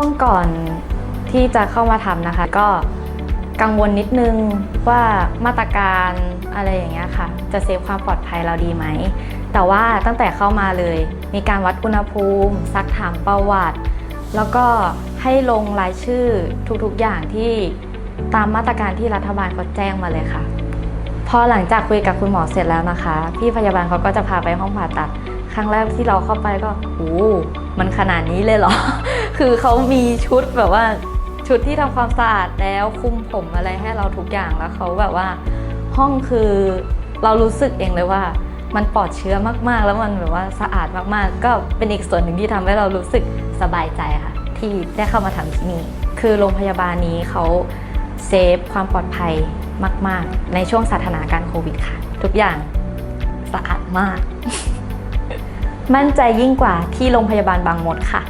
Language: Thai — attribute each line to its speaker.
Speaker 1: ช่วงก่อนที่จะเข้ามาทำนะคะ ก็กังวลนิดนึงว่ามาตรการอะไรอย่างเงี้ยค่ะ จะเซฟความปลอดภัยเราดีไหม แต่ว่าตั้งแต่เข้ามาเลย มีการวัดอุณหภูมิ ซักถามประวัติ แล้วก็ให้ลงรายชื่อทุกๆอย่างที่ตามมาตรการที่รัฐบาลเขาแจ้งมาเลยค่ะ พอหลังจากคุยกับคุณหมอเสร็จแล้วนะคะ พี่พยาบาลเขาก็จะพาไปห้องผ่าตัด ครั้งแรกที่เราเข้าไปก็โอ้มันขนาดนี้เลยเหรอ คือเขามีชุดแบบว่าชุดที่ทำความสะอาดแล้วคุมผมอะไรให้เราทุกอย่างแล้วเขาแบบว่า ห้องคือเรารู้สึกเองเลยว่า มันปลอดเชื้อมากๆ แล้วมันแบบว่าสะอาดมากๆ ก็เป็นอีกส่วนหนึ่งที่ทำให้เรารู้สึกสบายใจค่ะ ที่ได้เข้ามาทำที่นี่คือโรงพยาบาลนี้เขาเซฟความปลอดภัยมาก ๆ ในช่วงสถานการณ์โควิดค่ะ ทุกอย่างสะอาดมาก มั่นใจยิ่งกว่าที่โรงพยาบาลบางมดค่ะ